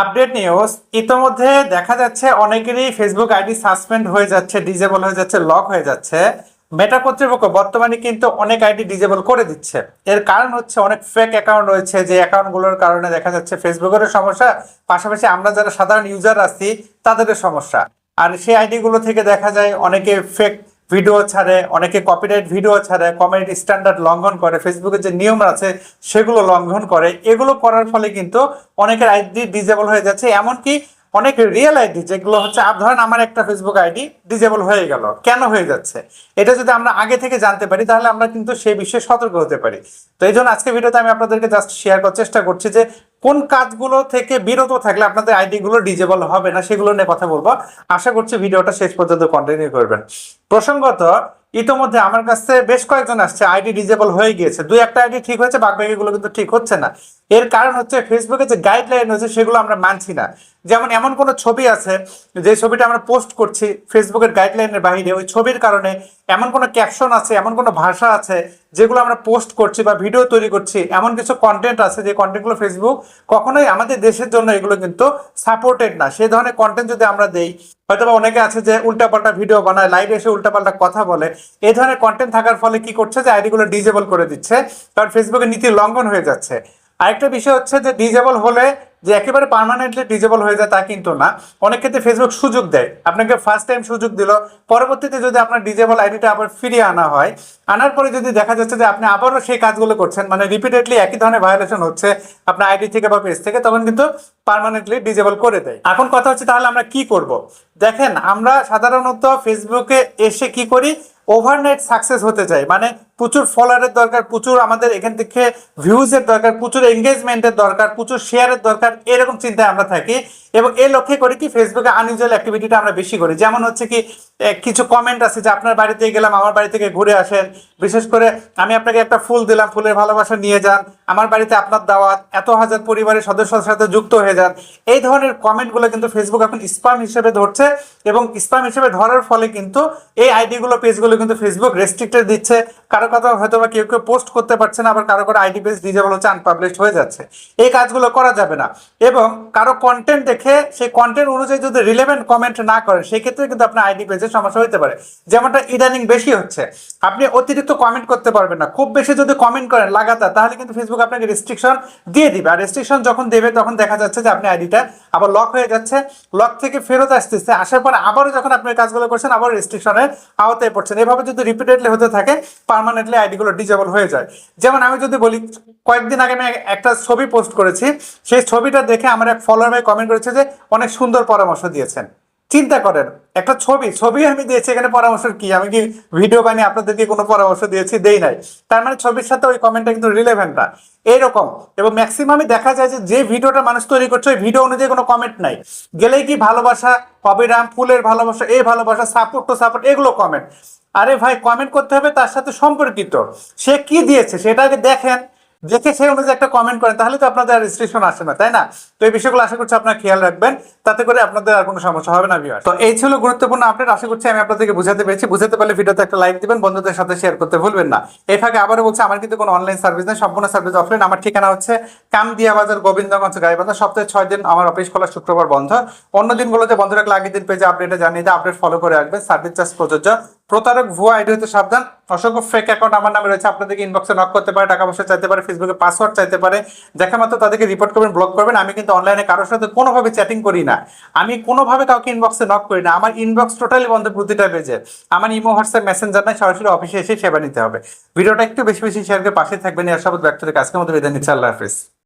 Update news. ইতোমধ্যে দেখা যাচ্ছে অনেকেরই ফেসবুক আইডি সাসপেন্ড হয়ে যাচ্ছে ডিজেবল হয়ে যাচ্ছে, লক হয়ে যাচ্ছে। মেটা কর্তৃপক্ষ বর্তমানে কিন্তু অনেক আইডি ডিজেবল করে দিচ্ছে। এর কারণ হচ্ছে অনেক ফেক অ্যাকাউন্ট রয়েছে, যে অ্যাকাউন্টগুলোর কারণে দেখা যাচ্ছে ফেসবুকেরও সমস্যা। পাশাপাশি আমরা যারা সাধারণ ইউজার আছি, তাদেরও সমস্যা। আর সেই আইডিগুলো থেকে দেখা যায় অনেকে ফেক ভিডিও ছাড়ে, অনেকে কপিরাইট ভিডিও ছাড়ে কমিউনিটি স্ট্যান্ডার্ড লঙ্ঘন করে ফেসবুকের যে নিয়ম আছে, সেগুলো লঙ্ঘন করে। এগুলো করার ফলে কিন্তু অনেকের আইডি ডিজেবল হয়ে যাচ্ছে, এমনকি অনেক রিয়েল আইডি যেগুলো হচ্ছে, আপ, ধরেন আমার একটা ফেসবুক আইডি ডিজেবল হয়ে গেল। কেন হয়ে যাচ্ছে? এটা যদি আমরা আগে থেকে জানতে পারি, তাহলে আমরা কিন্তু সেই বিষয়ে সতর্ক হতে পারি। তো এই জন্য আজকে ভিডিওতে আমি আপনাদেরকে জাস্ট শেয়ার করার চেষ্টা করছি যে কোন কাজগুলো থেকে বিরত থাকলে আপনাদের আইডি গুলো ডিজেবল হবে না, সেগুলো নিয়ে কথা বলব। আশা করছি ভিডিওটা শেষ পর্যন্ত কন্টিনিউ করবেন। প্রসঙ্গত ইতোমধ্যে আমার কাছে বেশ কয়েকজন আসছে আইডি ডিজেবল হয়ে গিয়েছে। দুই একটা আইডি ঠিক হয়েছে বাকি বাকিগুলো কিন্তু ঠিক হচ্ছে না। এর কারণ হচ্ছে ফেসবুকে যে গাইডলাইন হয়েছে সেগুলো আমরা মানছি না। যেমন এমন কোনো ছবি আছে, যে ছবিটা আমরা পোস্ট করছি ফেসবুকের গাইডলাইনের বাইরে ওই ছবির কারণে এমন কোনো ক্যাপশন আছে, এমন কোনো ভাষা আছে, যেগুলো আমরা পোস্ট করছি বা ভিডিও তৈরি করছি, এমন কিছু কন্টেন্ট আছে, যে কন্টেন্টগুলো ফেসবুক কখনোই আমাদের দেশের জন্য এগুলো কিন্তু সাপোর্টেড না। সেই ধরনের কন্টেন্ট যদি আমরা দেই হয়তো বা অনেকে আছে যে উল্টাপাল্টা ভিডিও বানায় লাইভে এসে উল্টাপাল্টা কথা বলে এই ধরনের কন্টেন্ট থাকার ফলে কি করছে যে আইডিগুলো ডিজেবল করে দিচ্ছে, কারণ ফেসবুকের নীতি লঙ্ঘন হয়ে যাচ্ছে। আরেকটা বিষয় হচ্ছে যে ডিজেবল হলে যে একেবারে পার্মানেন্টলি ডিজেবল হয়ে যায় তা কিন্তু না। অনেক ক্ষেত্রে ফেসবুক সুযোগ দেয়। আপনাকে ফার্স্ট টাইম সুযোগ দিল, পরবর্তীতে যদি আপনার ডিজেবল আইডিটা আবার ফিরিয়ে আনা হয়, আনার পরে যদি দেখা যাচ্ছে যে আপনি আবারও সেই কাজগুলো করছেন মানে রিপিটেডলি একই ধরনের ভায়োলেশন হচ্ছে আপনার আইডি থেকে বা পেজ থেকে, তখন কিন্তু পার্মানেন্টলি ডিজেবল করে দেয়। এখন কথা হচ্ছে তাহলে আমরা কি করব? দেখেন, আমরা সাধারণত ফেসবুকে এসে কি করি? ওভারনাইট সাকসেস হতে চাই মানে প্রচুর ফলোয়ারের দরকার, প্রচুর আমাদের এখান থেকে ভিউজের দরকার, প্রচুর এঙ্গেজমেন্টের দরকার, প্রচুর শেয়ারের দরকার, এরকম চিন্তায় আমরা থাকি। এবং এই লক্ষ্যে করি কি ফেসবুকে আনইউজুয়াল অ্যাক্টিভিটিটা আমরা বেশি করি। যেমন হচ্ছে কি কিছু কমেন্ট আছে যে, আপনার বাড়িতে গেলাম, আমার বাড়ি থেকে ঘুরে আসেন। বিশেষ করে আমি আপনাকে একটা ফুল দিলাম, ফুলের ভালোবাসা নিয়ে যান। আমার বাড়িতে আপনার দাওয়াত, এত হাজার পরিবারের সদস্যদের সাথে যুক্ত হয়ে যান। এই ধরনের কমেন্টগুলো কিন্তু ফেসবুক এখন স্পাম হিসেবে ধরছে এবং স্পাম হিসেবে ধরার ফলে কিন্তু এই আইডিগুলো পেজগুলো কিন্তু ফেসবুক রেস্ট্রিক্টেড দিচ্ছে। কারও কথা হয়তো বা কেউ কেউ পোস্ট করতে পারছে না, আবার কারও কারও আইডি পেজ ডিজেবল হচ্ছে আনপাবলিশড হয়ে যাচ্ছে। এই কাজগুলো করা যাবে না। এবং কারও কন্টেন্ট দেখে সেই কন্টেন্ট অনুযায়ী যদি রিলেভেন্ট কমেন্ট না করেন কিন্তু আপনার আইডি সমস্যা হতে পারে। যেমনটা ইদানিং বেশি হচ্ছে। আপনি অতিরিক্ত কমেন্ট করতে পারবেন না। খুব বেশি যদি কমেন্ট করেন লাগাতার, তাহলে কিন্তু ফেসবুক আপনাকে রেস্ট্রিকশন দিয়ে দিবে। আর রেস্ট্রিকশন যখন দেবে, তখন দেখা যাচ্ছে যে আপনি আইডিটা আবার লক হয়ে যাচ্ছে। লক থেকে ফেরত আসতেছে। আসার পরে আবারও যখন আপনি কাজগুলো করছেন, আবার রেস্ট্রিকশনের আওতায় পড়ছেন। এভাবে যদি রিপিটেডলি হতে থাকে পার্মানেন্টলি আইডিগুলো ডিজেবল হয়ে যায়। যেমন আমি যদি বলি, কয়েকদিন আগে আমি একটা ছবি পোস্ট করেছি, সেই ছবিটা দেখে আমার এক ফলোয়ার ভাই কমেন্ট করেছে যে, অনেক সুন্দর পরামর্শ দিয়েছেন। চিন্তা করেন। একটা ছবি ছবি আমি দিয়েছি, এখানে পরামর্শ কি? আমি কি ভিডিও বানিয়ে আপনাদেরকে কোনো পরামর্শ দিয়েছি? দেই নাই। তার মানে ছবির সাথে ওই কমেন্টটা কিন্তু রিলেভেন্ট না। এইরকম এবং ম্যাক্সিমামই দেখা যায় যে যে ভিডিওটা মানুষ তৈরি করছে, ওই ভিডিও অনুযায়ী কোনো কমেন্ট নাই। গেলেই কি ভালোবাসা অবিরাম ফুলের ভালোবাসা, এই ভালোবাসা সাপোর্ট টু সাপোর্ট এগুলো কমেন্ট আরে ভাই কমেন্ট করতে হবে তার সাথে সম্পর্কিত। সে কি দিয়েছে, সেটা আগে দেখেন। দেখে সেই অনুযায়ী একটা কমেন্ট করেন, তাহলে তো আপনাদের আর রেস্ট্রিকশন আসে না, তাই না? তো এই বিষয়গুলো আশা করছি আপনারা খেয়াল রাখবেন, তাতে করে আপনাদের আর কোনো সমস্যা হবে না ভিউয়ার তো এই ছিল গুরুত্বপূর্ণ আপডেট আশা করছি আমি আপনাদেরকে বুঝাতে পেরেছি। বুঝাতে পারলে ভিডিওতে একটা লাইক দিবেন, বন্ধুদের সাথে শেয়ার করতে ভুলবেন না। এই ফাঁকে আবারও বলছি, আমার কিন্তু কোনো অনলাইন সার্ভিস নেই, সম্পূর্ণ সার্ভিস অফলাইন আমার ঠিকানা হচ্ছে কামদিয়া বাজার গোবিন্দগঞ্জ গাইবান্ধা। সপ্তাহে ছয় দিন আমার অফিস খোলা শুক্রবার বন্ধ। অন্য দিনগুলোতে বন্ধ রাখলে আগের দিন পেজে আপডেটে জানিয়ে দিয়ে আপডেট ফলো করে রাখবেন। সার্ভিস চার্জ প্রযোজ্য। প্রতারক ভুয়া আইডি হতে সাবধান। অসংখ্য ফেক অ্যাকাউন্ট আমার নামে রয়েছে, আপনাদেরকে ইনবক্সে নক করতে পারে, টাকা পয়সা চাইতে পারে ফেসবুকে পাসওয়ার্ড চাইতে পারে দেখা মাত্র তাদেরকে রিপোর্ট করবেন ব্লক করবেন, আমি কিন্তু অনলাইনে কারোর সাথে কোনোভাবে চ্যাটিং করি না। আমি কোনোভাবে কাউকে ইনবক্সে নক করি না, আমার ইনবক্স টোটালি বন্ধ, প্রতিটা পেজে আমার ইমো, হোয়াটসঅ্যাপ মেসেঞ্জার নাই, সরাসরি অফিসে এসে সেবা নিতে হবে। ভিডিওটা একটু বেশি বেশি শেয়ার করে পাশে থাকবেন এর আশাবাদ ব্যক্ত থেকে আজকের মতো বিদায় নিচ্ছে, আল্লাহ হাফিজ।